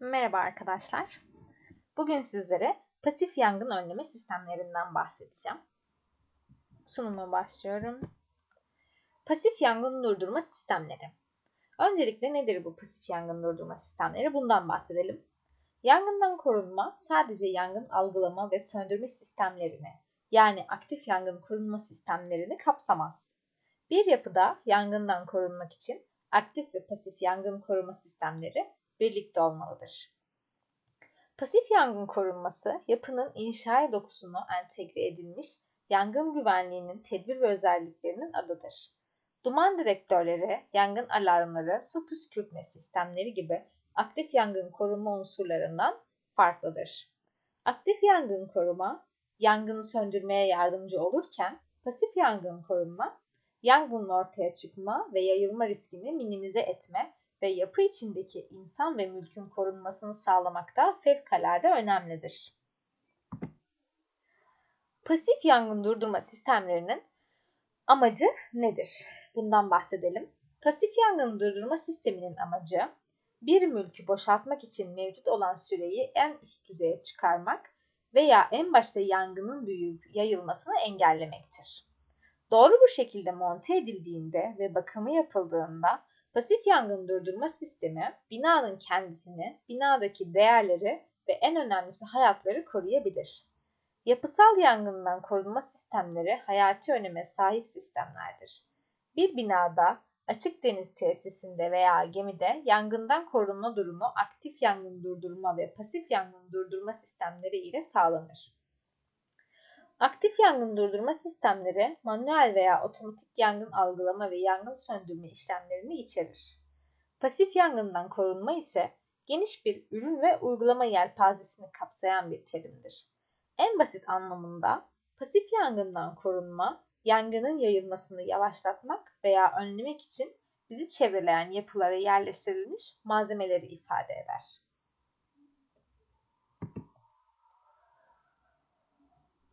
Merhaba arkadaşlar. Bugün sizlere pasif yangın önleme sistemlerinden bahsedeceğim. Sunuma başlıyorum. Pasif yangın durdurma sistemleri. Öncelikle nedir bu pasif yangın durdurma sistemleri? Bundan bahsedelim. Yangından korunma sadece yangın algılama ve söndürme sistemlerini yani aktif yangın korunma sistemlerini kapsamaz. Bir yapıda yangından korunmak için aktif ve pasif yangın koruma sistemleri birlikte olmalıdır. Pasif yangın korunması, yapının inşa dokusuna entegre edilmiş yangın güvenliğinin tedbir ve özelliklerinin adıdır. Duman direktörleri, yangın alarmları, su püskürtme sistemleri gibi aktif yangın koruma unsurlarından farklıdır. Aktif yangın koruma, yangını söndürmeye yardımcı olurken pasif yangın korunma, yangının ortaya çıkma ve yayılma riskini minimize etme ve yapı içindeki insan ve mülkün korunmasını sağlamakta fevkalade önemlidir. Pasif yangın durdurma sistemlerinin amacı nedir? Bundan bahsedelim. Pasif yangın durdurma sisteminin amacı bir mülkü boşaltmak için mevcut olan süreyi en üst düzeye çıkarmak veya en başta yangının büyüyüp yayılmasını engellemektir. Doğru bir şekilde monte edildiğinde ve bakımı yapıldığında Pasif yangın durdurma sistemi binanın kendisini, binadaki değerleri ve en önemlisi hayatları koruyabilir. Yapısal yangından korunma sistemleri hayati öneme sahip sistemlerdir. Bir binada, açık deniz tesisinde veya gemide yangından korunma durumu aktif yangın durdurma ve pasif yangın durdurma sistemleri ile sağlanır. Aktif yangın durdurma sistemleri manuel veya otomatik yangın algılama ve yangın söndürme işlemlerini içerir. Pasif yangından korunma ise geniş bir ürün ve uygulama yelpazesini kapsayan bir terimdir. En basit anlamında pasif yangından korunma, yangının yayılmasını yavaşlatmak veya önlemek için bizi çevreleyen yapılara yerleştirilmiş malzemeleri ifade eder.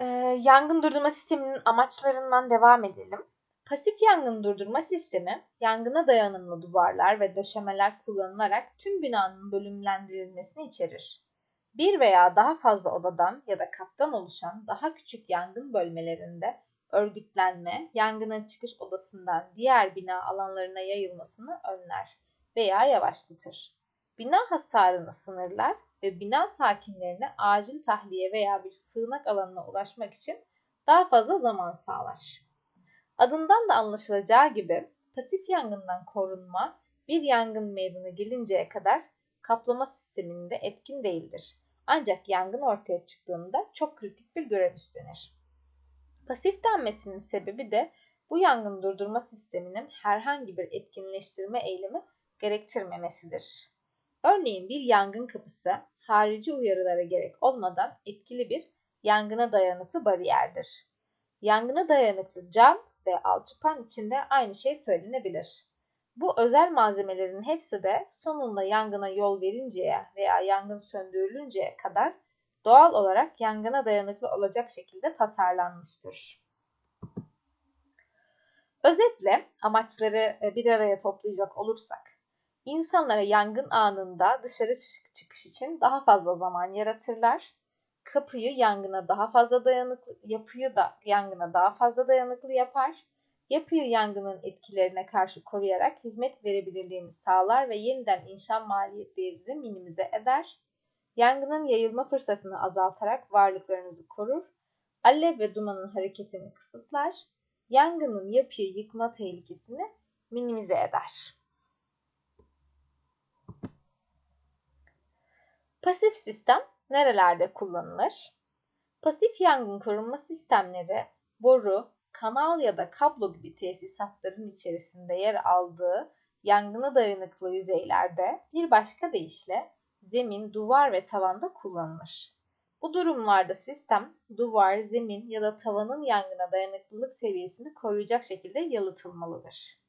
Ee, yangın durdurma sisteminin amaçlarından devam edelim. Pasif yangın durdurma sistemi, yangına dayanımlı duvarlar ve döşemeler kullanılarak tüm binanın bölümlendirilmesini içerir. Bir veya daha fazla odadan ya da kattan oluşan daha küçük yangın bölmelerinde örgütlenme, yangının çıkış odasından diğer bina alanlarına yayılmasını önler veya yavaşlatır. Bina hasarını sınırlar ve bina sakinlerine acil tahliye veya bir sığınak alanına ulaşmak için daha fazla zaman sağlar. Adından da anlaşılacağı gibi pasif yangından korunma bir yangın meydana gelinceye kadar kaplama sisteminde etkin değildir. Ancak yangın ortaya çıktığında çok kritik bir görev üstlenir. Pasif denmesinin sebebi de bu yangın durdurma sisteminin herhangi bir etkinleştirme eylemi gerektirmemesidir. Örneğin bir yangın kapısı harici uyarılara gerek olmadan etkili bir yangına dayanıklı bariyerdir. Yangına dayanıklı cam ve alçıpan içinde aynı şey söylenebilir. Bu özel malzemelerin hepsi de sonunda yangına yol verinceye veya yangın söndürülünceye kadar doğal olarak yangına dayanıklı olacak şekilde tasarlanmıştır. Özetle amaçları e, bir araya toplayacak olursak İnsanlara yangın anında dışarı çıkış için daha fazla zaman yaratırlar. Kapıyı yangına daha fazla dayanıklı, yapıyı da yangına daha fazla dayanıklı yapar. Yapıyı yangının etkilerine karşı koruyarak hizmet verebilirliğini sağlar ve yeniden inşa maliyetlerini minimize eder. Yangının yayılma fırsatını azaltarak varlıklarınızı korur. Alev ve dumanın hareketini kısıtlar. Yangının yapıyı yıkma tehlikesini minimize eder. Pasif sistem nerelerde kullanılır? Pasif yangın korunma sistemleri boru, kanal ya da kablo gibi tesisatların içerisinde yer aldığı yangına dayanıklı yüzeylerde bir başka deyişle zemin, duvar ve tavanda kullanılır. Bu durumlarda sistem duvar, zemin ya da tavanın yangına dayanıklılık seviyesini koruyacak şekilde yalıtılmalıdır.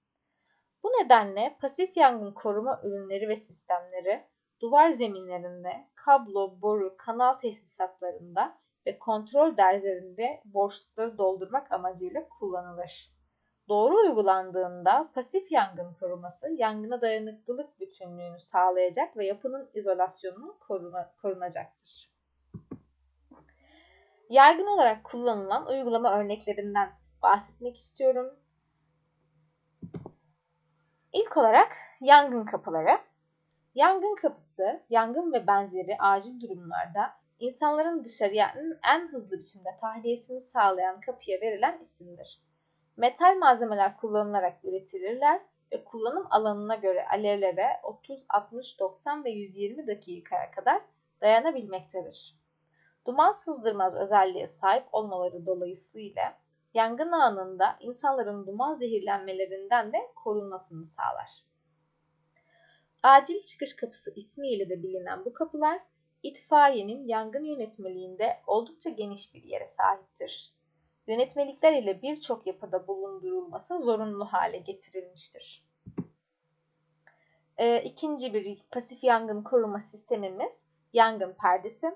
Bu nedenle pasif yangın koruma ürünleri ve sistemleri duvar zeminlerinde, kablo, boru, kanal tesisatlarında ve kontrol derzlerinde boşlukları doldurmak amacıyla kullanılır. Doğru uygulandığında pasif yangın koruması yangına dayanıklılık bütünlüğünü sağlayacak ve yapının izolasyonunu koruna, korunacaktır. Yaygın olarak kullanılan uygulama örneklerinden bahsetmek istiyorum. İlk olarak yangın kapıları. Yangın kapısı, yangın ve benzeri acil durumlarda insanların dışarıya en hızlı biçimde tahliyesini sağlayan kapıya verilen isimdir. Metal malzemeler kullanılarak üretilirler ve kullanım alanına göre alevlere 30, 60, 90 ve 120 dakikaya kadar dayanabilmektedir. Duman sızdırmaz özelliğe sahip olmaları dolayısıyla yangın anında insanların duman zehirlenmelerinden de korunmasını sağlar. Acil çıkış kapısı ismiyle de bilinen bu kapılar itfaiyenin yangın yönetmeliğinde oldukça geniş bir yere sahiptir. Yönetmelikler ile birçok yapıda bulundurulması zorunlu hale getirilmiştir. Ee, ikinci bir pasif yangın koruma sistemimiz yangın perdesi.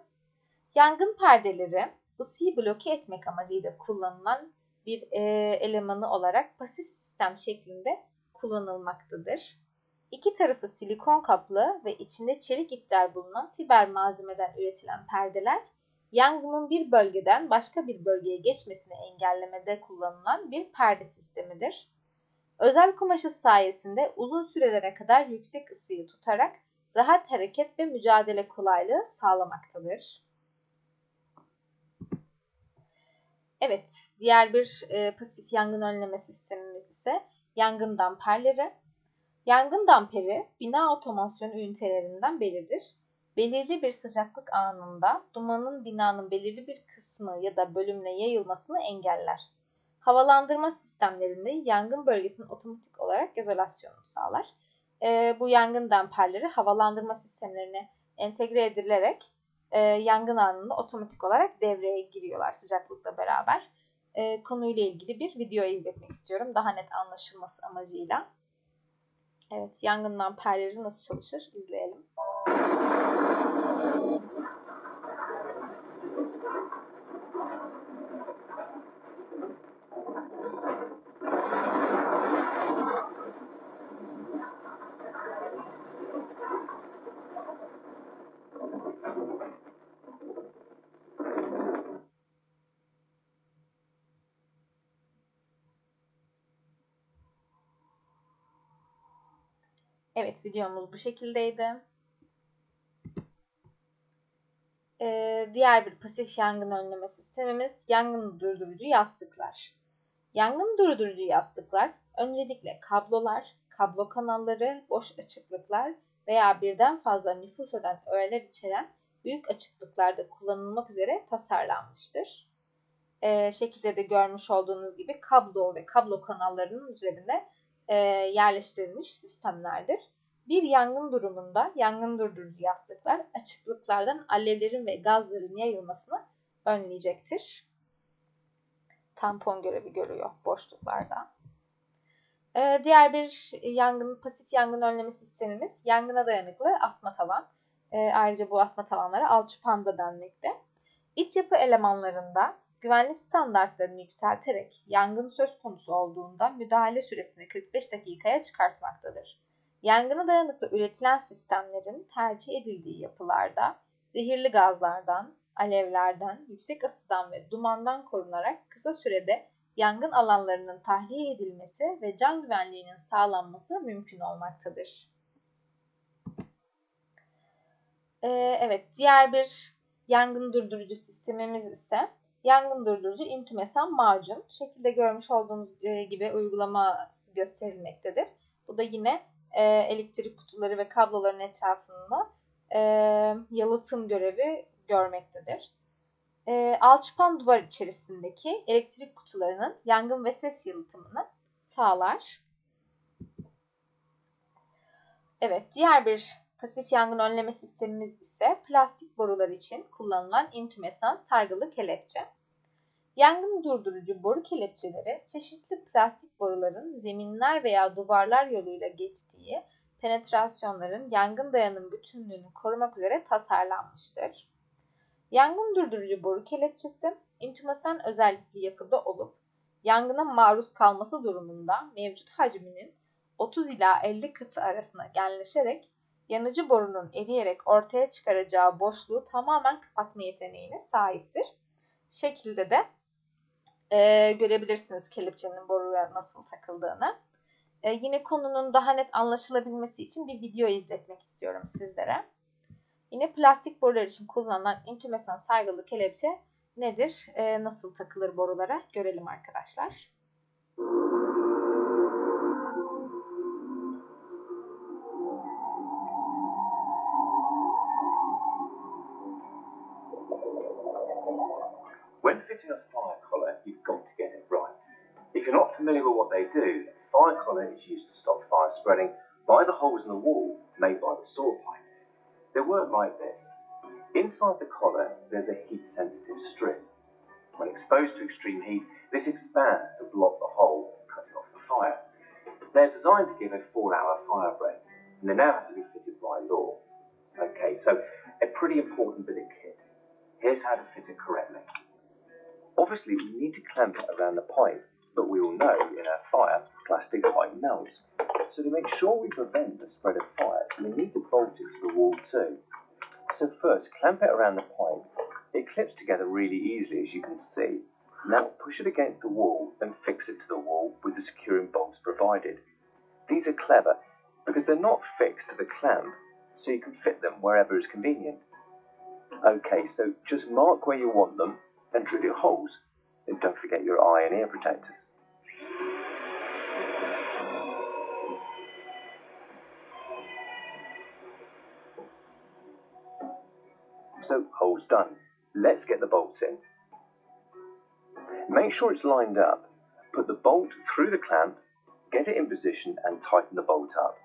Yangın perdeleri ısıyı bloke etmek amacıyla kullanılan bir e, elemanı olarak pasif sistem şeklinde kullanılmaktadır. İki tarafı silikon kaplı ve içinde çelik ipler bulunan fiber malzemeden üretilen perdeler yangının bir bölgeden başka bir bölgeye geçmesini engellemede kullanılan bir perde sistemidir. Özel kumaşı sayesinde uzun sürelere kadar yüksek ısıyı tutarak rahat hareket ve mücadele kolaylığı sağlamaktadır. Evet, diğer bir e, pasif yangın önleme sistemimiz ise yangın damperleri. Yangın damperi bina otomasyon ünitelerinden biridir. Belirli bir sıcaklık anında dumanın binanın belirli bir kısmı ya da bölümüne yayılmasını engeller. Havalandırma sistemlerinde yangın bölgesinin otomatik olarak izolasyonunu sağlar. E, bu yangın damperleri havalandırma sistemlerine entegre edilerek e, yangın anında otomatik olarak devreye giriyorlar sıcaklıkla beraber. E, konuyla ilgili bir video izletmek istiyorum daha net anlaşılması amacıyla. Evet, yangın damperleri nasıl çalışır izleyelim. Evet videomuz bu şekildeydi. Ee, diğer bir pasif yangın önleme sistemimiz yangın durdurucu yastıklar. Yangın durdurucu yastıklar öncelikle kablolar, kablo kanalları, boş açıklıklar veya birden fazla nüfus eden öğeler içeren büyük açıklıklarda kullanılmak üzere tasarlanmıştır. Ee, şekilde de görmüş olduğunuz gibi kablo ve kablo kanallarının üzerine e, yerleştirilmiş sistemlerdir. Bir yangın durumunda yangın durdurucu yastıklar açıklıklardan alevlerin ve gazların yayılmasını önleyecektir. Tampon görevi görüyor boşluklarda. Ee, diğer bir yangın, pasif yangın önleme sistemimiz yangına dayanıklı asma tavan. Ee, ayrıca bu asma tavanlara alçıpan da denmekte. İç yapı elemanlarında güvenlik standartlarını yükselterek yangın söz konusu olduğunda müdahale süresini 45 dakikaya çıkartmaktadır. Yangına dayanıklı üretilen sistemlerin tercih edildiği yapılarda zehirli gazlardan, alevlerden, yüksek ısıdan ve dumandan korunarak kısa sürede yangın alanlarının tahliye edilmesi ve can güvenliğinin sağlanması mümkün olmaktadır. Ee, evet, diğer bir yangın durdurucu sistemimiz ise yangın durdurucu intümesan macun. Şekilde görmüş olduğunuz e, gibi uygulaması gösterilmektedir. Bu da yine e, elektrik kutuları ve kabloların etrafında e, yalıtım görevi görmektedir. E, alçıpan duvar içerisindeki elektrik kutularının yangın ve ses yalıtımını sağlar. Evet, diğer bir pasif yangın önleme sistemimiz ise plastik borular için kullanılan intümesan sargılı kelepçe. Yangın durdurucu boru kelepçeleri çeşitli plastik boruların zeminler veya duvarlar yoluyla geçtiği penetrasyonların yangın dayanım bütünlüğünü korumak üzere tasarlanmıştır. Yangın durdurucu boru kelepçesi intümasen özellikli yapıda olup yangına maruz kalması durumunda mevcut hacminin 30 ila 50 katı arasına genleşerek yanıcı borunun eriyerek ortaya çıkaracağı boşluğu tamamen kapatma yeteneğine sahiptir. Şekilde de e, görebilirsiniz kelepçenin boruya nasıl takıldığını. E, yine konunun daha net anlaşılabilmesi için bir video izletmek istiyorum sizlere. Yine plastik borular için kullanılan intümesan sargılı kelepçe nedir? E, nasıl takılır borulara görelim arkadaşlar. When fitting a fire you've got to get it right. If you're not familiar with what they do, fire collar is used to stop fire spreading by the holes in the wall made by the saw pipe. They work like this. Inside the collar, there's a heat-sensitive strip. When exposed to extreme heat, this expands to block the hole, cutting off the fire. They're designed to give a four-hour fire break, and they now have to be fitted by law. Okay, so a pretty important bit of kit. Here's how to fit it correctly. Obviously, we need to clamp it around the pipe, but we all know in a fire, plastic pipe melts. So to make sure we prevent the spread of fire, we need to bolt it to the wall too. So first, clamp it around the pipe. It clips together really easily, as you can see. Now push it against the wall and fix it to the wall with the securing bolts provided. These are clever because they're not fixed to the clamp, so you can fit them wherever is convenient. Okay, so just mark where you want them and drill your holes. And don't forget your eye and ear protectors. So, holes done. Let's get the bolts in. Make sure it's lined up. Put the bolt through the clamp, get it in position and tighten the bolt up.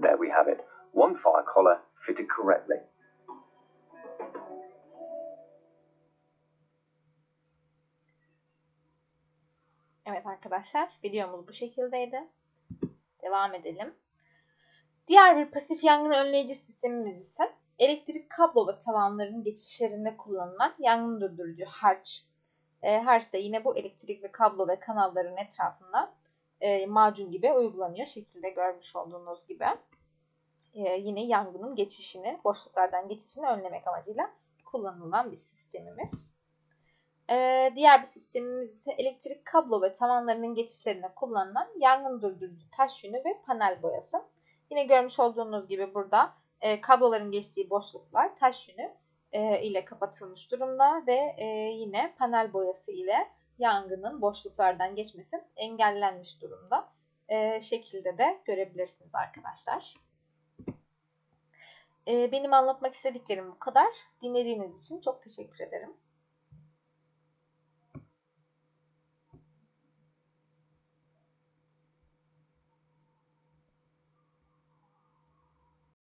There we have it. One fire collar fitted correctly. Evet arkadaşlar videomuz bu şekildeydi. Devam edelim. Diğer bir pasif yangın önleyici sistemimiz ise elektrik kablo ve tavanların geçişlerinde kullanılan yangın durdurucu harç. E, harç da yine bu elektrik ve kablo ve kanalların etrafında e, macun gibi uygulanıyor. Şekilde görmüş olduğunuz gibi. E, yine yangının geçişini, boşluklardan geçişini önlemek amacıyla kullanılan bir sistemimiz. Ee, diğer bir sistemimiz ise elektrik kablo ve tavanlarının geçişlerine kullanılan yangın durdurucu taş yünü ve panel boyası. Yine görmüş olduğunuz gibi burada e, kabloların geçtiği boşluklar taş yünü e, ile kapatılmış durumda ve e, yine panel boyası ile yangının boşluklardan geçmesi engellenmiş durumda. E, şekilde de görebilirsiniz arkadaşlar. E, benim anlatmak istediklerim bu kadar. Dinlediğiniz için çok teşekkür ederim.